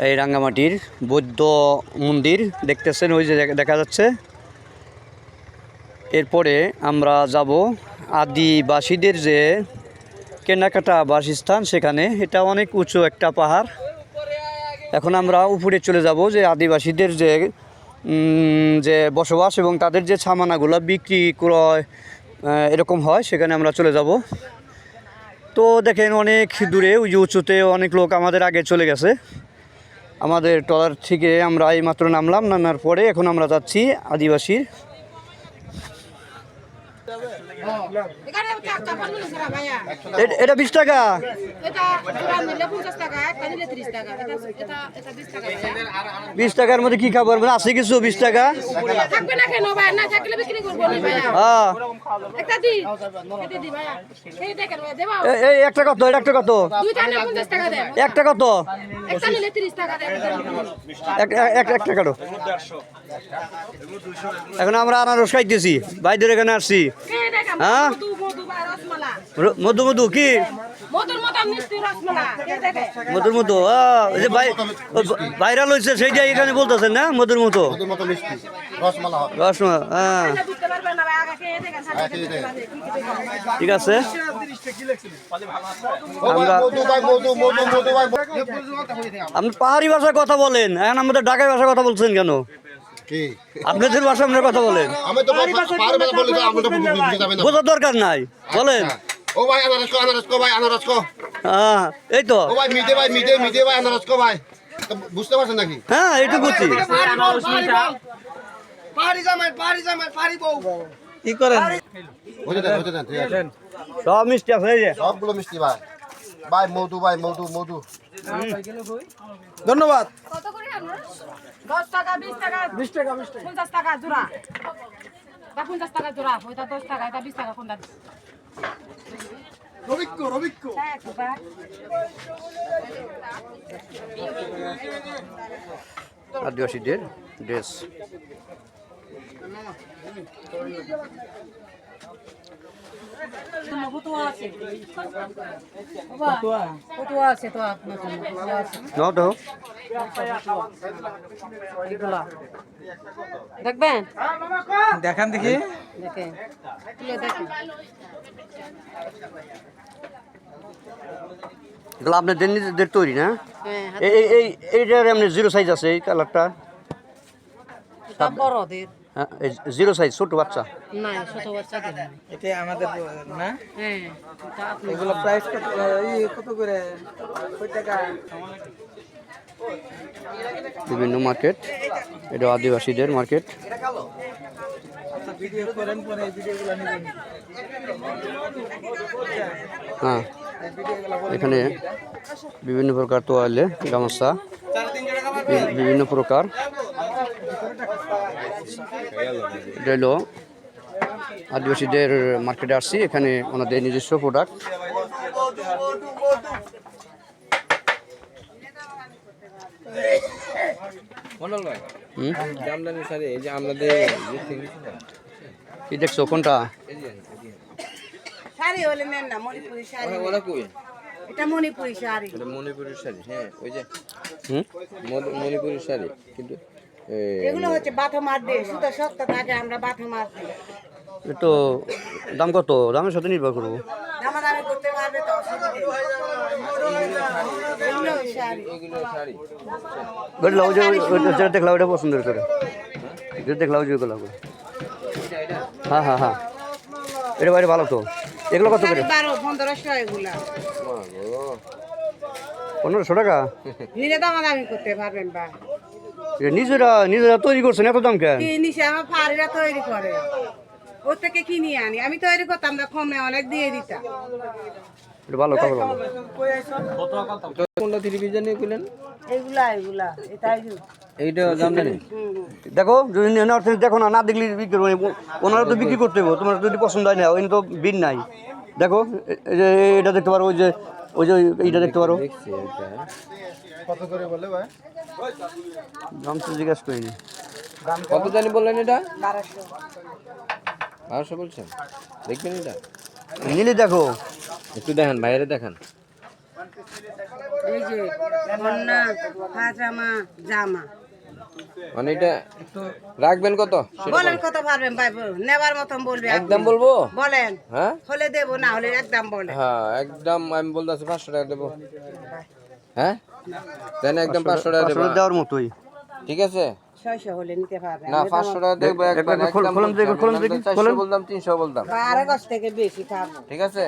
এই রাঙ্গামাটির বৌদ্ধ মন্দির দেখতেছেন, ওই যে দেখা- যাচ্ছে। এরপরে আমরা যাব আদিবাসীদের যে কেনাকাটা বাসস্থান সেখানে। এটা অনেক উঁচু একটা পাহাড়। এখন আমরা উপরে চলে যাব যে আদিবাসীদের যে যে বসবাস এবং তাদের যে ছামানাগুলো বিক্রি, ক্রয় এরকম হয়, সেখানে আমরা চলে যাব। তো দেখেন অনেক দূরে, ওই যে উঁচুতে অনেক লোক আমাদের আগে চলে গেছে। আমাদের টলার থেকে আমরা এইমাত্র নামলাম নামার পরে এখন আমরা যাচ্ছি আদিবাসীর 20 টাকা বিশ টাকার মধ্যে কি খাবার মানে আছে কিছু বিশ টাকা। হ্যাঁ একটা। এটা কত এটা একটা কত দুইটা নিলে 50 টাকা দেন। একটা কত একটা নিলে 30 টাকা দেন। এক- এক- এক- একটা কাটো এখন আমরা আনারস খাইতেছি বাইদের এখানে আসছি হ্যাঁ? মধু, মধু কি? মধুর মতো যে ভাইরাল হয়েছে সেইটাই এখানে বলতেছেন না মধুর মতো? ওদের মতো মিষ্টি। রসমালা হ্যাঁ। ঠিক আছে। ও ভাই আমরা- মধু ভাই মধু মধু মধু ভাই আপনি পাহাড়ি ভাষায় কথা বলেন এখন আমাদের ঢাকাই ভাষায় কথা বলছেন কেন? কি? আপনাদের ভাষা আপনার কথা বলেন। আমি তো পাহাড়ি বলি তো আমরা তো বুঝতে যাবেন। না বোঝার দরকার নাই। বলেন। ও ভাই আনারস কো আনারস কো ভাই আনারস কো হ্যাঁ এই তো। ও ভাই মিদে ভাই মিদে মিদে ভাই আনারস কো ভাই। বুঝতে পারছেন নাকি? হ্যাঁ এইটু বুঝছি। কি করেন? বুঝে দেন বুঝে দেন ঠিক আছে। সব মিষ্টি আছে এই যে। সবগুলো মিষ্টি ভাই। ভাই মধু ভাই মধু মধু। ধন্যবাদ। আনারস? টাকা বিশ টাকা বিশ টাকা পঞ্চাশ টাকা জোড়া এটা পঞ্চাশ টাকা জোড়া ওইটা দশ টাকা এটা বিশ টাকা কোনটা একটু ভাই। আদিবাসীদের ড্রেস দেখবেন দেখান দেখি। দেখেন এগুলো আপনাদের নিজেদের তৈরি না? হ্যাঁ এই এই- এই এইটার এমনি জিরো সাইজ আছে এই কালারটা বড়দের জিরো সাইজ ছোট বাচ্চা? না ছোট বাচ্চাদের না। এটা আমাদের না? হ্যাঁ এগুলো প্রাইস কত এই কত করে? কয় টাকা? বিভিন্ন মার্কেট এটা আদিবাসীদের মার্কেট আচ্ছা ভিডিও করেন পরে এই ভিডিওগুলো নেবেন। হ্যাঁ এখানে বিভিন্ন প্রকার তোয়ালে গামছা বিভিন্ন প্রকার। এটা হলো আদিবাসীদের মার্কেটে আসছি এখানে ওনাদের নিজস্ব প্রোডাক্ট মন্ডল ভাই হুম? জামদানি শাড়ি এই যে আমাদের থেকে নিয়েছিলাম। কি দেখছ কোনটা। শাড়ি হলে নেন না মণিপুরি শাড়ি। ওরা- ওরা কই? এটা মণিপুরি শাড়ি। এটা মণিপুরের শাড়ি হ্যাঁ ওই যে হুম? মণিপুরের শাড়ি কিন্তু এগুলো হচ্ছে বাথো দিয়ে সুতো শক্ত থাকে আমরা বাথো দিই। তো দাম কত? দামের সাথে নির্ভর করব। দামাদামি করতে পারবে তো যে যেটা দেখলাম করে যেটা দেখলাম যে ওগুলো হ্যাঁ হ্যাঁ হ্যাঁ। এটা বাইরে ভালো তো। এগুলো কত করে? পনেরোশো এগুলা। পনেরোশো টাকা? নিলে দামাদামি করতে পারবেন বা। নিজেরা নিজেরা তৈরি করছেন এত দাম কেন? কি নিচে আমার ফাড়িরা তৈরি করে। ওর থেকে কিনে আনি? আমি তৈরি করতাম না কমে অনেক দিয়ে দিতাম। ভালো কাপড় ভালো কোনটা থ্রি পিস কইলেন? এগুলা এগুলা এটাই এইটা জামদানি? দেখো যদি নেওয়ার দেখো না না দেখলে বিক্রি করব ওনারা তো বিক্রি করতে হবে তোমার যদি পছন্দ হয় না ওই তো বিন নাই। দেখো এটা দেখতে পারো ওই যে ওই যে এইটা দেখতে পারো। কত করে বলে ভাই? দাম তো জিজ্ঞাসা করিনি। কত জানি বললেন এটা? বারোশো। বলছেন? দেখবেন এটা? নিলে দেখো। একটু দেখান বাইরে দেখান। এই যে পাজামা জামা। মানে এটা রাখবেন কত? বলেন কত পারবেন ভাই নেবার মতন বলবে। একদম বলব? বলেন। হ্যাঁ? হলে দেবো না হলে একদম বলেন। হ্যাঁ একদম আমি বলতেছি পাঁচশো টাকা দেবো। হ্যাঁ? দেন একদম পাঁচশো টাকা দেবো দেওয়ার মতোই। ঠিক আছে? ছয়শো হলে নিতে পারবেন। না পাঁচশো টাকা দেখব একবার তিনশো বলতাম থেকে বেশি খাব। ঠিক আছে?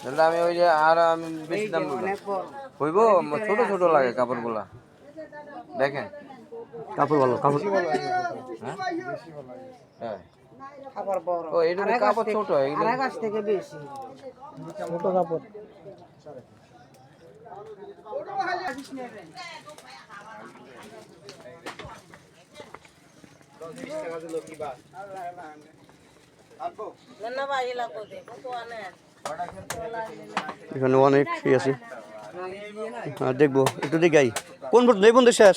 তাহলে আমি ওই যে আর আমি বেশি দাম বললাম। হইব? ছোট ছোট লাগে কাপড়গুলা। দেখেন। কাপড় ভালো কাপড় হ্যাঁ? খাবার বড়। ও এটা কাপড় ছোট কাপড়। এখানে অনেক ই আছে। হ্যাঁ দেখব একটু দেখাই কোন পর্যন্ত এই পর্যন্ত শেষ।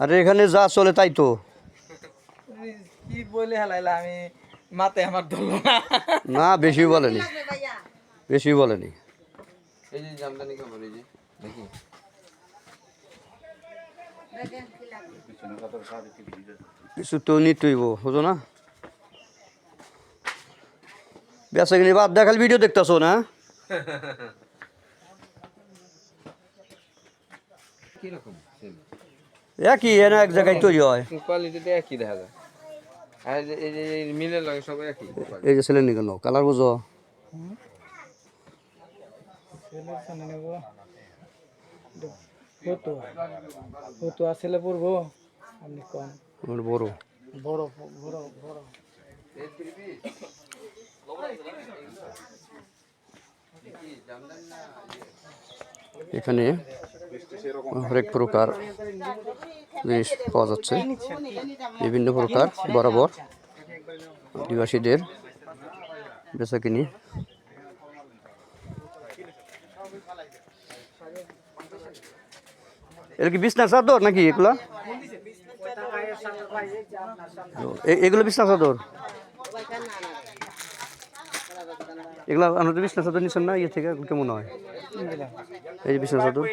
আরে এখানে যা চলে তাই তো। কি বলে হেলাইলা আমি মাতে আমার ধরলো না। না বেশি বলেনি। বেশি বলেনি। এই যে জামদানি কাপড় এই যে দেখি। কিছু তো নিতেইব বুঝো না? বেসা কিনি বাদ দেখাল ভিডিও দেখতেছো না? একই এনে এক জায়গায় তৈরি হয়। একই দেখা যায়। এই যে- ছেলে নিকেন কালার বুঝো বড় বড় বড় বড়। এখানে হরেক প্রকার জিনিস পাওয়া যাচ্ছে। বিভিন্ন প্রকার, বরাবর আদিবাসীদের বেচা কিনি এটা কি বিছনা চাদর নাকি এগুলা? এগুলো বিছনা চাদর? এগুলা আমরা তো বিছনা চাদর নিচ্ছেন না? ইয়ে থেকে কেমন হয়? এই যে বিছনা চাদর।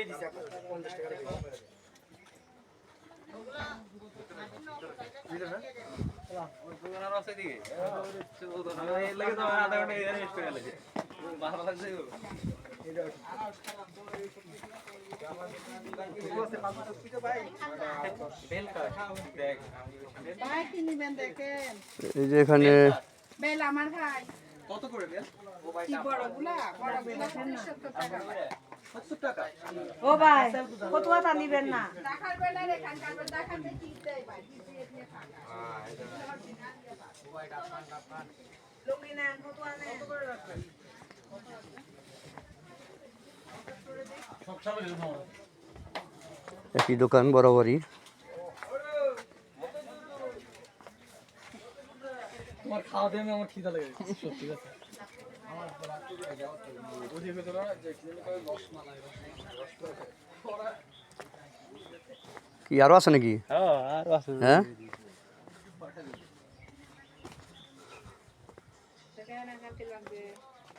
এই যে এখানে বেল আমার ভাই। কত করে বেল কি বড়গুলা বড়গুলা 70 টাকা ও ভাই কত নিবেন না। দেখার বেলা রে কানকার বেলা দেখাতে কি দেয় ভাই? লুঙ্গি নেন কত আনে একই দোকান বরাবরই। খাওয়া দিয়ে আমার খিদা লেগে গেছে সত্যি কথা। কি আরও আছে নাকি? হ্যাঁ আর আছে। হ্যাঁ?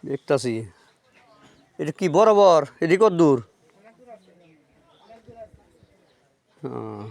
দেখতাছি। এটা কি বরাবর? এদিক কত দূর? হ্যাঁ।